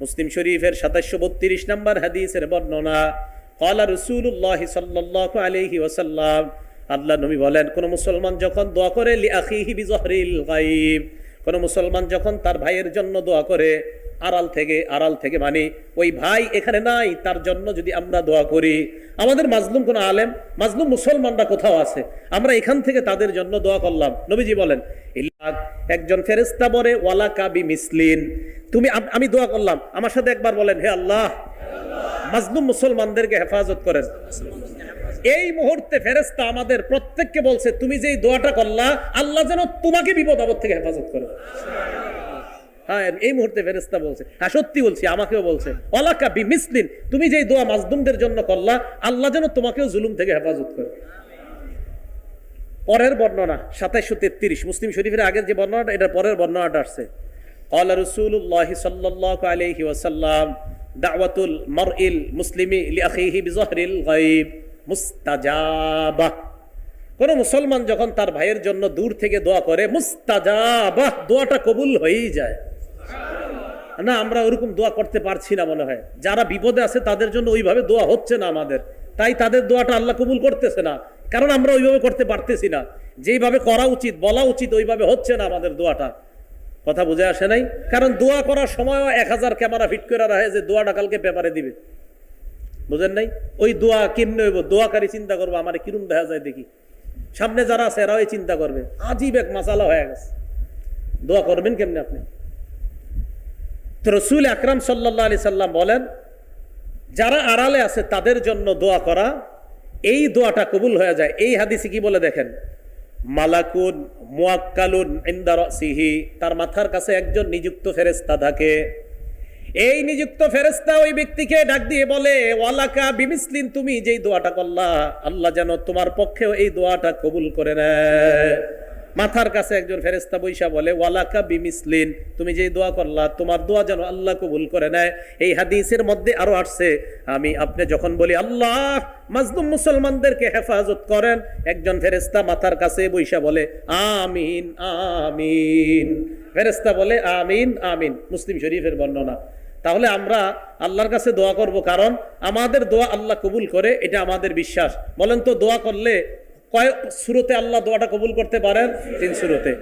মুসলিম শরীফের সাতাশশো বত্রিশ নম্বর হাদিসের বর্ণনা, কলা রসুল্লাহ সাল্লাহ আলহি ওসাল্লাম আল্লাহ নবী বলেন, কোন মুসলমান যখন দোয়া করে গাইব কোন মুসলমান যখন তার ভাইয়ের জন্য দোয়া করে আড়াল থেকে আড়াল থেকে মানে ওই ভাই এখানে নাই, তার জন্য যদি আমরা দোয়া করি। আমাদের মাজলুম কোন আলেম, মাজলুম মুসলমানরা কোথাও আছে? আমরা এখান থেকে তাদের জন্য দোয়া করলাম। নবীজি বলেন একজন ফেরেস্তা বলে, ওয়ালা কাবি মিসলিন। তুমি, আমি দোয়া করলাম। আমার সাথে একবার বলেন, হে আল্লাহ, মাজলুম মুসলমানদেরকে হেফাজত করেন। এই মুহূর্তে ফেরেস্তা আমাদের প্রত্যেককে বলছে, তুমি যে দোয়াটা করলা, আল্লাহ যেন তোমাকে বিপদ আপদ থেকে হেফাজত করে। হ্যাঁ এই মুহূর্তে ফেরেস্তা বলছে হ্যাঁ সত্যি বলছি আমাকেও বলছে অলাকা বি মিসলিন তুমি যে এই দোয়া মাজদুমদের জন্য করলা আল্লাহ যেন তোমাকেও জুলুম থেকে হেফাজত করে পরের বর্ণনা সাতাইশো তেত্রিশ মুসলিম শরীফের আগের যে বর্ণনাটা এটা পরের বর্ণনাটা আসছে قال رسول الله صلى الله عليه وسلم دعوة المرء المسلم لأخيه بظهر الغيب মুস্তাজাবা কোন মুসলমান যখন তার ভাইয়ের জন্য দূর থেকে দোয়া করে মুস্তাজাবাহ দোয়াটা কবুল হয়েই যায় না, আমরা ওরকম দোয়া করতে পারছি না মনে হয়। যারা বিপদে আছে, তাদের জন্য ওইভাবে দোয়া হচ্ছে না আমাদের। তাই তাদের দোয়াটা আল্লাহ কবুল করতেছে না। কারণ আমরা ওইভাবে করতে পারতেছি না। যেইভাবে করা উচিত, বলা উচিত, ওইভাবে হচ্ছে না আমাদের দোয়াটা। কথা বুঝে আসে নাই? কারণ দোয়া করার সময়ও এক হাজার ক্যামেরা ফিট করে রাখে যে দোয়াটা কালকে পেপারে দিবে। বুঝেন নাই? ওই দোয়া কেমনে হইব? দোয়াকারী চিন্তা করব, আমার কিরম দেখা যায় দেখি। সামনে যারা আছে, এরাও চিন্তা করবে। আজীব এক মাসালা হয়ে গেছে। দোয়া করবেন কেমনে আপনি? তো রসুল আকরাম সাল্লাহ আলি সাল্লাম বলেন, যারা আড়ালে আছে তাদের জন্য দোয়া করা, এই দোয়াটা কবুল হয়ে যায়। এই হাদিসে কি বলে দেখেন? মালাকুন মুয়াক্কালুন ইন্দার সিহি তার মাথার কাছে একজন নিযুক্ত ফেরেস্তা থাকে। এই নিযুক্ত ফেরেস্তা ওই ব্যক্তিকে ডাক দিয়ে বলে, ওয়ালাকা বিমিসলিন, তুমি যেই দোয়াটা করলা, আল্লাহ যেন তোমার পক্ষেও এই দোয়াটা কবুল করে নেয়। মাথার কাছে একজন ফেরেস্তা বৈশা বলে, ওয়ালাকা বিমিসলিন, তুমি যেই দোয়া করলা, তোমার দোয়া যেন আল্লাহ কবুল করে নেয়। এই হাদিসের মধ্যে আরও আসছে, আমি আপনি যখন বলি, আল্লাহ, মাজলুম মুসলমানদেরকে হেফাজত করেন, একজন ফেরেস্তা মাথার কাছে বৈশা বলে, আমিন আমিন। ফেরেস্তা বলে, আমিন আমিন। মুসলিম শরীফের বর্ণনা। তাহলে আমরা আল্লাহর কাছে দোয়া করব কারণ আমাদের দোয়া আল্লাহ কবুল করে, এটা আমাদের বিশ্বাস। বলেন তো, দোয়া করলে কয় সুরতে আল্লাহ দোয়াটা কবুল করতে পারেন? তিন সুরতে।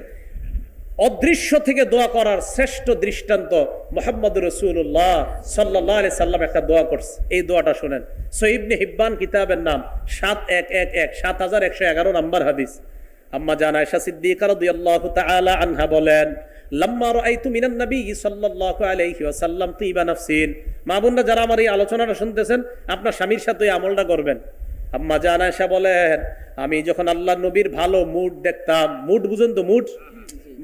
অদৃশ্য থেকে দোয়া করার শ্রেষ্ঠ দৃষ্টান্ত মোহাম্মদ রসুল্লাহ সাল্লাহ আলি সাল্লাম একটা দোয়া করছে। এই দোয়াটা শোনেন। সহিবনে হিব্বান কিতাবের নাম সাত এক এক এক, সাত হাজার একশো এগারো নম্বর হাদিস। আম্মা জান আয়সা সিদ্দিকা রাদিয়াল্লাহু তাআলা আনহা বলেন, লাম্মা রাআইতু মিনান নবী সাল্লাল্লাহু আলাইহি ওয়াসাল্লাম তিবা নাফসিন। মা বোনরা যারা আমার এই আলোচনাটা শুনতেছেন, আপনার স্বামীর সাথে আমলটা করবেন। আম্মা জান আয়সা বলেন, আমি যখন আল্লাহ নবীর ভালো মুড দেখতাম মুড বুঝুন তো মুড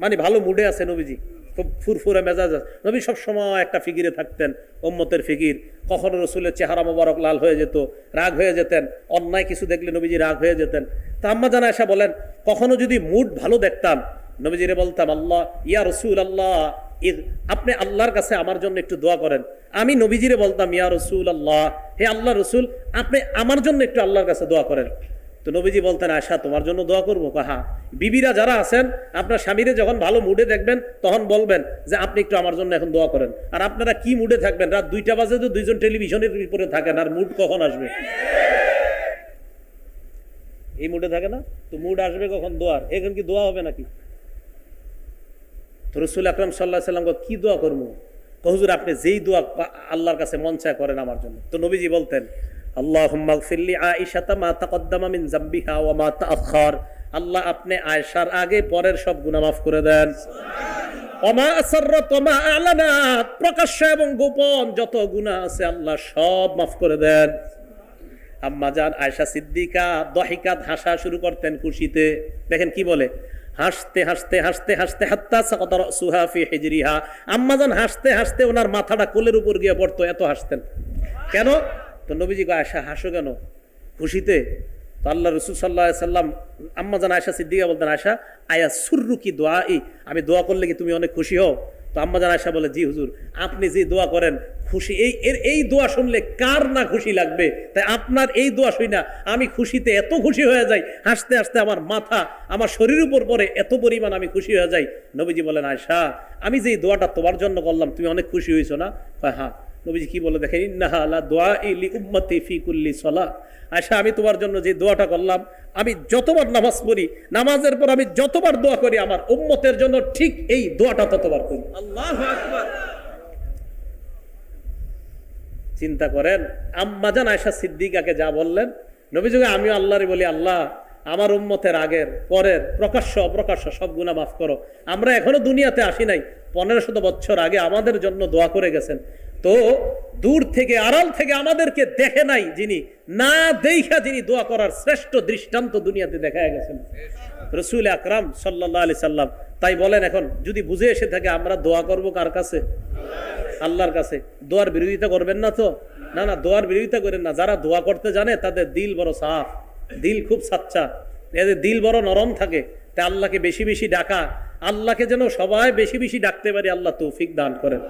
মানে ভালো মুডে আছে নবীজি, খুব ফুরফুরে মেজাজ আছে। নবী সবসময় একটা ফিকিরে থাকতেন ওম্মতের ফিকির। কখনো রসুলের চেহারা মোবারক লাল হয়ে যেত, রাগ হয়ে যেতেন, অন্যায় কিছু দেখলে নবীজি রাগ হয়ে যেতেন। তা আম্মা জানা এসে বলেন, কখনো যদি মুড ভালো দেখতাম, নবীজিরে বলতাম, আল্লাহ, ইয়া রসুল আল্লাহ আপনি আল্লাহর কাছে আমার জন্য একটু দোয়া করেন। আমি নবীজিরে বলতাম, ইয়া রসুল আল্লাহ হে আল্লাহ রসুল, আপনি আমার জন্য একটু আল্লাহর কাছে দোয়া করেন। তো নবীজি বলতেন আয়সা তোমার জন্য দোয়া করব? কাহা বিবিরা যারা আছেন, আপনার স্বামীরে যখন ভালো মুডে দেখবেন, তখন বলবেন যে, আপনি একটু আমার জন্য এখন দোয়া করেন। আর আপনারা কি মুডে থাকবেন? রাত দুইটা বাজে তো দুইজন টেলিভিশনের উপরে থাকেন, আর মুড কখন আসবে? এই মুডে থাকে না? তো মুড আসবে কখন? দোয়ার। এখন কি দোয়া হবে নাকি? তো রসুল আকরম সাল্লাহ সাল্লাম কি দোয়া করব? তো হুজুর আপনি যেই দোয়া আল্লাহর কাছে মন চায় করেন আমার জন্য। তো নবীজি বলতেন আল্লাহ ফিল্লি আইসাতা মা তাকদ্দামা মিন জাম্বিহা ওয়া মা তাআখার আল্লাহ আপনি আয়েশার আগে পরের সব গুনাহ মাফ করে দেন। অমা আসাররাত মা আলানাত প্রকাশ্য এবং গোপন যত গুনাহ আছে আল্লাহ সব মাফ করে দেন। আম্মা জান আয়সা সিদ্দিকা দহিকাত হাসা শুরু করতেন খুশিতে। দেখেন কি বলে? হাসতে হাসতে হাসতে হাসতে হাত্তা সুহা সুহাফি হিজরিহা। আম্মা জান হাসতে হাসতে ওনার মাথাটা কোলের উপর গিয়ে পড়তো, এত হাসতেন। কেন? তো নবীজি গো আয়সা, হাসো কেন? খুশিতে? তো আল্লাহ রসুল সাল্লাহ সাল্লাম, আম্মা জান আয়সা সিদ্দিকা বলতেন, আয়সা আয়া সুররু কি দোয়া ই আমি দোয়া করলে কি তুমি অনেক খুশি হও? তো আম্মা জান আয়সা বলে, জি হুজুর, আপনি যে দোয়া করেন, খুশি এই, এর, এই দোয়া শুনলে কার না খুশি লাগবে? তাই আপনার এই দোয়া শুই না, আমি খুশিতে এত খুশি হয়ে যাই, হাসতে হাসতে আমার মাথা, আমার শরীর উপর পরে এত পরিমাণ আমি খুশি হয়ে যাই। নবীজি বলেন আয়সা আমি যে দোয়াটা তোমার জন্য করলাম, তুমি অনেক খুশি হয়েছো না? হ্যাঁ। নবীজি কি বলে দেখেন ইন্নাহা আলা দোয়া ইলি উম্মতি ফি কুল্লি সলা। আয়সা আমি তোমার জন্য যে দোয়াটা করলাম আমি যতবার নামাজ পড়ি নামাজের পর আমি যতবার দোয়া করি আমার উম্মতের জন্য ঠিক এই দোয়াটা ততবার করি। আল্লাহ আকবার। চিন্তা করেন আম্মাজান আয়সা সিদ্দিকাকে যা বললেন নবীযুগে আমিও আল্লাহরে বলি আল্লাহ আমার উম্মতের আগের পরের প্রকাশ্য অপ্রকাশ্য সব গুণা মাফ করো। আমরা এখনও দুনিয়াতে আসি নাই পনেরো শত বছর আগে আমাদের জন্য দোয়া করে গেছেন। তো দূর থেকে, আড়াল থেকে আমাদেরকে দেখে নাই যিনি, না দেখা যিনি দোয়া করার শ্রেষ্ঠ দৃষ্টান্ত দুনিয়াতে দেখা গেছেন। রসুল আকরাম সাল্লাহ আলি সাল্লাম তাই বলেন এখন, যদি বুঝে এসে থাকে আমরা দোয়া করব কার কাছে? আল্লাহর কাছে। দোয়ার বিরোধিতা করবেন না তো? না না, দোয়ার বিরোধিতা করেন না। যারা দোয়া করতে জানে তাদের দিল বড় সাফ, দিল খুব সাচ্চা। এদের দিল বড় নরম থাকে তা আল্লাহকে বেশি বেশি ডাকা, আল্লাহকে যেন সবাই বেশি বেশি ডাকতে পারি, আল্লাহ তৌফিক দান করেন।